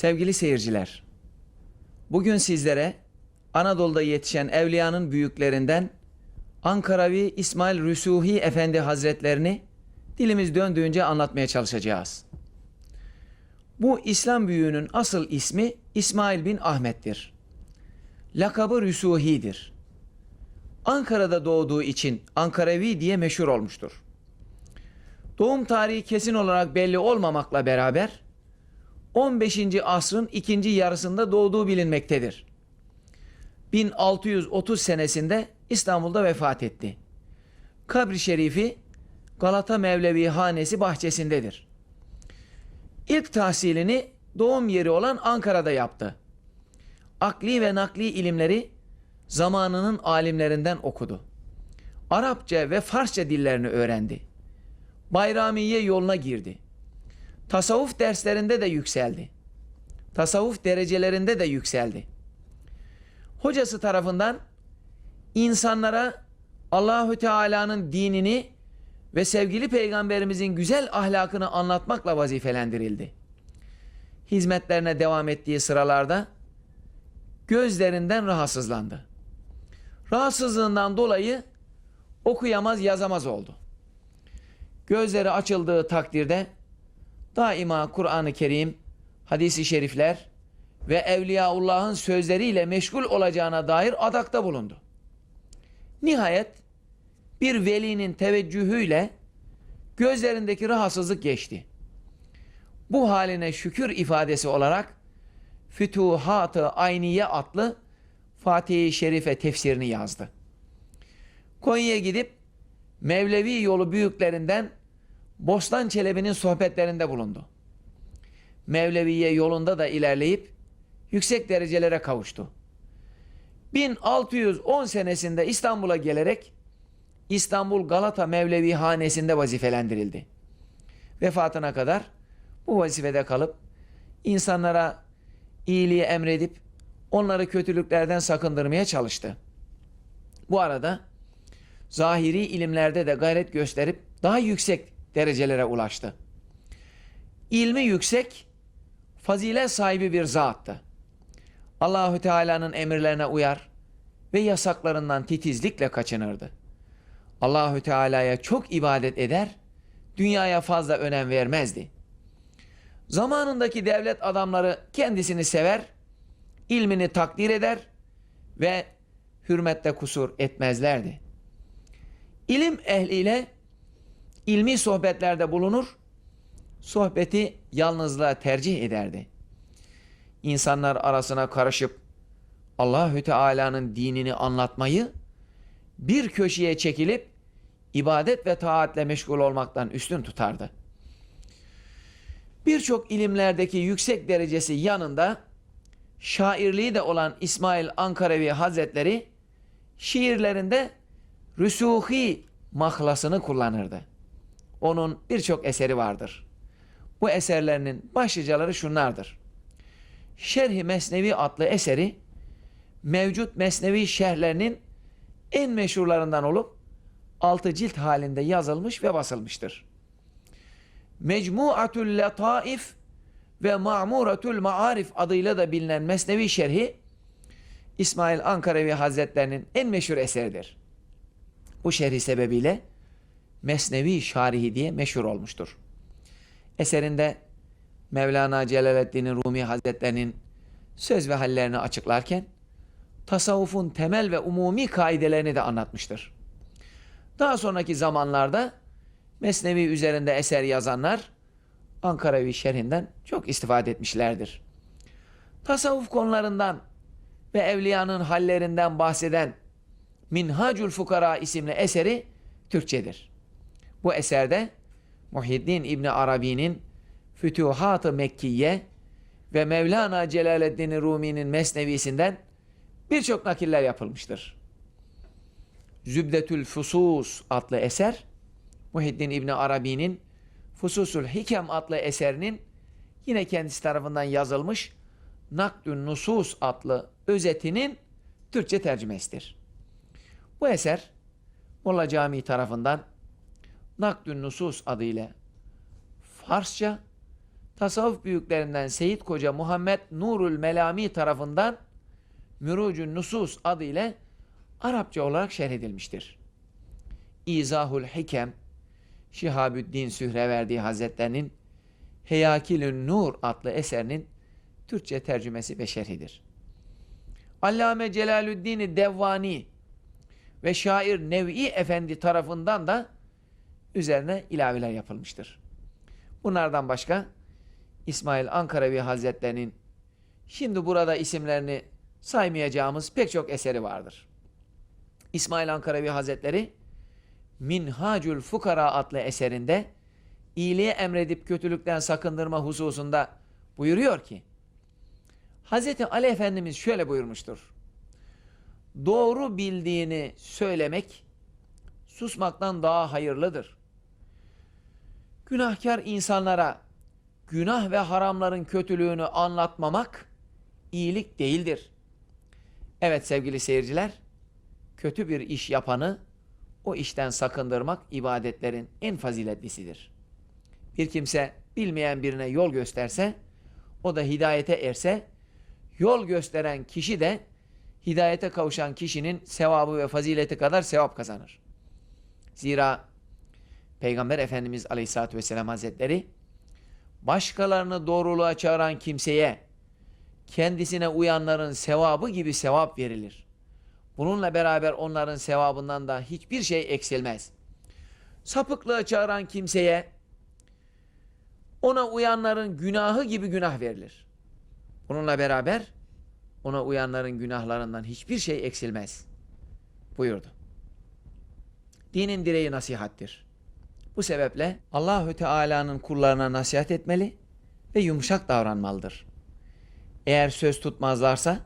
Sevgili seyirciler, bugün sizlere Anadolu'da yetişen evliyanın büyüklerinden Ankaravi İsmail Rüsuhi Efendi Hazretlerini dilimiz döndüğünce anlatmaya çalışacağız. Bu İslam büyüğünün asıl ismi İsmail bin Ahmet'tir. Lakabı Rüsuhi'dir. Ankara'da doğduğu için Ankaravi diye meşhur olmuştur. Doğum tarihi kesin olarak belli olmamakla beraber 15. asrın ikinci yarısında doğduğu bilinmektedir. 1630 senesinde İstanbul'da vefat etti. Kabri şerifi Galata Mevlevi Hanesi bahçesindedir. İlk tahsilini doğum yeri olan Ankara'da yaptı. Akli ve nakli ilimleri zamanının alimlerinden okudu. Arapça ve Farsça dillerini öğrendi. Bayramiye yoluna girdi. Tasavvuf derslerinde de yükseldi. Tasavvuf derecelerinde de yükseldi. Hocası tarafından insanlara Allahü Teala'nın dinini ve sevgili peygamberimizin güzel ahlakını anlatmakla vazifelendirildi. Hizmetlerine devam ettiği sıralarda gözlerinden rahatsızlandı. Rahatsızlığından dolayı okuyamaz yazamaz oldu. Gözleri açıldığı takdirde daima Kur'an-ı Kerim, hadisi şerifler ve Evliyaullah'ın sözleriyle meşgul olacağına dair adakta bulundu. Nihayet bir velinin teveccühüyle gözlerindeki rahatsızlık geçti. Bu haline şükür ifadesi olarak Fütuhat-ı Ayniye adlı Fatih-i Şerife tefsirini yazdı. Konya'ya gidip Mevlevi yolu büyüklerinden Bostan Çelebi'nin sohbetlerinde bulundu. Mevleviye yolunda da ilerleyip yüksek derecelere kavuştu. 1610 senesinde İstanbul'a gelerek İstanbul Galata Mevlevi Hanesi'nde vazifelendirildi. Vefatına kadar bu vazifede kalıp insanlara iyiliği emredip onları kötülüklerden sakındırmaya çalıştı. Bu arada zahiri ilimlerde de gayret gösterip daha yüksek derecelere ulaştı. İlmi yüksek, fazilet sahibi bir zattı. Allahü Teala'nın emirlerine uyar ve yasaklarından titizlikle kaçınırdı. Allahü Teala'ya çok ibadet eder, dünyaya fazla önem vermezdi. Zamanındaki devlet adamları kendisini sever, ilmini takdir eder ve hürmette kusur etmezlerdi. İlim ehliyle ilmi sohbetlerde bulunur, sohbeti yalnızlığa tercih ederdi. İnsanlar arasına karışıp Allahü Teala'nın dinini anlatmayı bir köşeye çekilip ibadet ve taatle meşgul olmaktan üstün tutardı. Birçok ilimlerdeki yüksek derecesi yanında şairliği de olan İsmail Ankarevi Hazretleri şiirlerinde rüsuhi mahlasını kullanırdı. Onun birçok eseri vardır. Bu eserlerinin başlıcaları şunlardır. Şerhi Mesnevi adlı eseri mevcut Mesnevi şerhlerinin en meşhurlarından olup altı cilt halinde yazılmış ve basılmıştır. Mecmuatul Letaif ve Ma'muratul Ma'arif adıyla da bilinen Mesnevi şerhi İsmail Ankarevi Hazretlerinin en meşhur eseridir. Bu şerhi sebebiyle Mesnevi Şarihi diye meşhur olmuştur. Eserinde Mevlana Celaleddin Rumi Hazretlerinin söz ve hallerini açıklarken tasavvufun temel ve umumi kaidelerini de anlatmıştır. Daha sonraki zamanlarda Mesnevi üzerinde eser yazanlar Ankaravi şerhinden çok istifade etmişlerdir. Tasavvuf konularından ve evliyanın hallerinden bahseden Minhacül Fukara isimli eseri Türkçedir. Bu eserde Muhyiddin İbni Arabi'nin Fütuhat-ı Mekkiye ve Mevlana Celaleddin Rumi'nin Mesnevisinden birçok nakiller yapılmıştır. Zübdetül Fusus adlı eser Muhiddin İbni Arabi'nin Fususul Hikem adlı eserinin yine kendisi tarafından yazılmış Nakdün Nusus adlı özetinin Türkçe tercümesidir. Bu eser Molla Camii tarafından Nakdün Nusus adıyla Farsça, tasavvuf büyüklerinden Seyyid Koca Muhammed Nurul Melami tarafından Mürucun Nusus adı ile Arapça olarak şerh edilmiştir. İzahul Hikem Şihabüddin Sühreverdi Hazretlerinin Heyakilün Nur adlı eserinin Türkçe tercümesi ve şerhidir. Allame Celalüddin Devvani ve şair Nev'i Efendi tarafından da üzerine ilaveler yapılmıştır. Bunlardan başka İsmail Ankaravi Hazretlerinin şimdi burada isimlerini saymayacağımız pek çok eseri vardır. İsmail Ankaravi Hazretleri Minhacül Fukara adlı eserinde iyiliği emredip kötülükten sakındırma hususunda buyuruyor ki Hazreti Ali Efendimiz şöyle buyurmuştur. Doğru bildiğini söylemek susmaktan daha hayırlıdır. Günahkar insanlara günah ve haramların kötülüğünü anlatmamak iyilik değildir. Evet sevgili seyirciler, kötü bir iş yapanı o işten sakındırmak ibadetlerin en faziletlisidir. Bir kimse bilmeyen birine yol gösterse, o da hidayete erse, yol gösteren kişi de hidayete kavuşan kişinin sevabı ve fazileti kadar sevap kazanır. Zira Peygamber Efendimiz Aleyhisselatü Vesselam Hazretleri başkalarını doğruluğa çağıran kimseye kendisine uyanların sevabı gibi sevap verilir. Bununla beraber onların sevabından da hiçbir şey eksilmez. Sapıklığa çağıran kimseye ona uyanların günahı gibi günah verilir. Bununla beraber ona uyanların günahlarından hiçbir şey eksilmez. Buyurdu. Dinin direği nasihattir. Bu sebeple Allahü Teala'nın kullarına nasihat etmeli ve yumuşak davranmalıdır. Eğer söz tutmazlarsa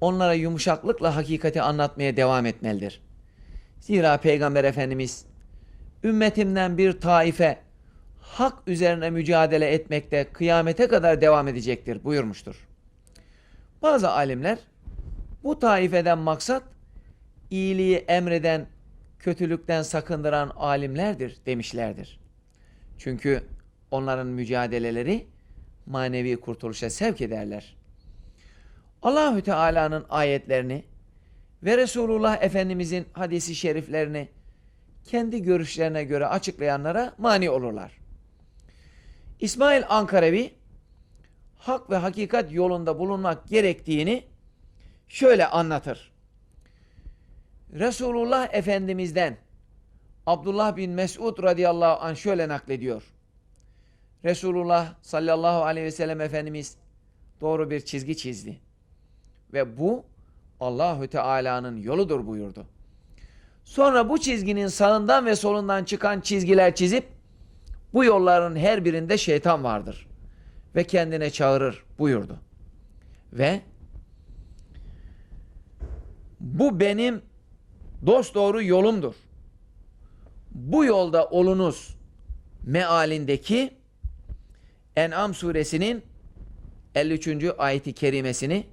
onlara yumuşaklıkla hakikati anlatmaya devam etmelidir. Zira Peygamber Efendimiz ümmetimden bir taife hak üzerine mücadele etmekte kıyamete kadar devam edecektir buyurmuştur. Bazı alimler bu taifeden maksat iyiliği emreden, kötülükten sakındıran alimlerdir demişlerdir. Çünkü onların mücadeleleri manevi kurtuluşa sevk ederler. Allahü Teala'nın ayetlerini ve Resulullah Efendimizin hadisi şeriflerini kendi görüşlerine göre açıklayanlara mani olurlar. İsmail Ankarevi hak ve hakikat yolunda bulunmak gerektiğini şöyle anlatır. Resulullah Efendimiz'den Abdullah bin Mesud radıyallahu anh şöyle naklediyor. Resulullah sallallahu aleyhi ve sellem Efendimiz doğru bir çizgi çizdi. Ve bu Allahü Teala'nın yoludur buyurdu. Sonra bu çizginin sağından ve solundan çıkan çizgiler çizip bu yolların her birinde şeytan vardır ve kendine çağırır buyurdu. Ve bu benim dost doğru yolumdur. Bu yolda olunuz mealindeki En'am suresinin 53. ayeti kerimesini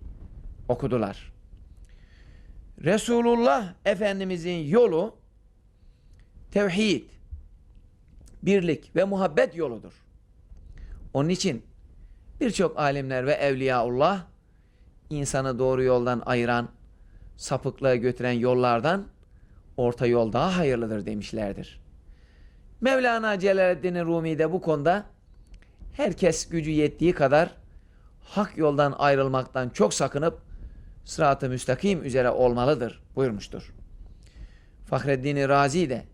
okudular. Resulullah Efendimizin yolu tevhid, birlik ve muhabbet yoludur. Onun için birçok alimler ve evliyaullah insanı doğru yoldan ayıran, sapıklığa götüren yollardan orta yol daha hayırlıdır demişlerdir. Mevlana Celaleddin Rumi de bu konuda herkes gücü yettiği kadar hak yoldan ayrılmaktan çok sakınıp sırat-ı müstakim üzere olmalıdır buyurmuştur. Fahreddin Razi de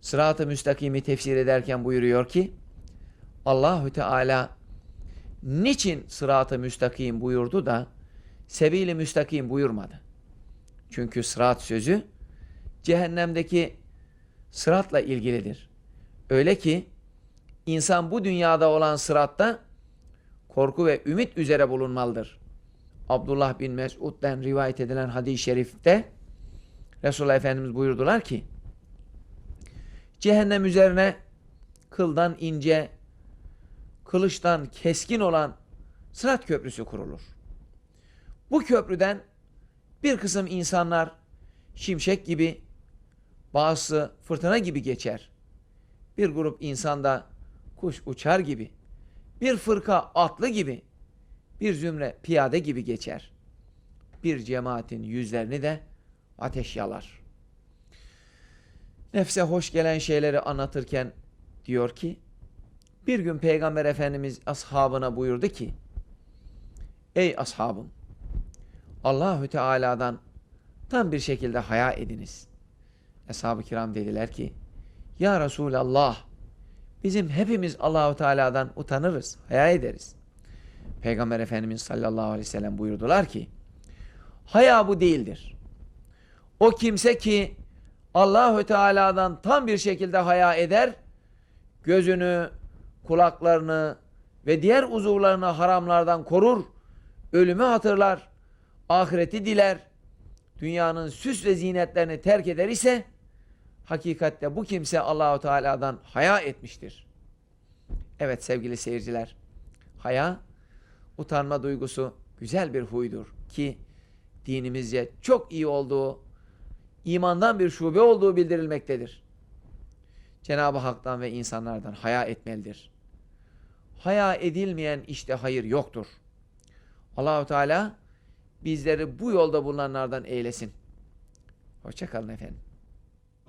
sırat-ı müstakimi tefsir ederken buyuruyor ki Allahü Teala niçin sırat-ı müstakim buyurdu da sebil-i müstakim buyurmadı? Çünkü sırat sözü cehennemdeki sıratla ilgilidir. Öyle ki insan bu dünyada olan sıratta korku ve ümit üzere bulunmalıdır. Abdullah bin Mesud'den rivayet edilen hadis-i şerifte Resulullah Efendimiz buyurdular ki cehennem üzerine kıldan ince, kılıçtan keskin olan sırat köprüsü kurulur. Bu köprüden bir kısım insanlar şimşek gibi, bazısı fırtına gibi geçer. Bir grup insan da kuş uçar gibi Bir fırka atlı gibi, bir zümre piyade gibi geçer. Bir cemaatin yüzlerini de ateş yalar. Nefse hoş gelen şeyleri anlatırken diyor ki, bir gün Peygamber Efendimiz ashabına buyurdu ki, Ey ashabım! Allahü Teala'dan tam bir şekilde haya ediniz. Ashab-ı kiram dediler ki, Ya Resulallah, bizim hepimiz Allahu Teala'dan utanırız, haya ederiz. Peygamber Efendimiz sallallahu aleyhi ve sellem buyurdular ki, haya bu değildir. O kimse ki Allahü Teala'dan tam bir şekilde haya eder, gözünü, kulaklarını ve diğer uzuvlarını haramlardan korur, ölümü hatırlar, ahireti diler, dünyanın süs ve zinetlerini terk eder ise hakikatte bu kimse Allahu Teala'dan haya etmiştir. Evet sevgili seyirciler, haya utanma duygusu güzel bir huydur ki dinimizce çok iyi olduğu, imandan bir şube olduğu bildirilmektedir. Cenab-ı Hak'tan ve insanlardan haya etmelidir. Haya edilmeyen işte hayır yoktur. Allahu Teala bizleri bu yolda bulunanlardan eylesin. Hoşçakalın efendim.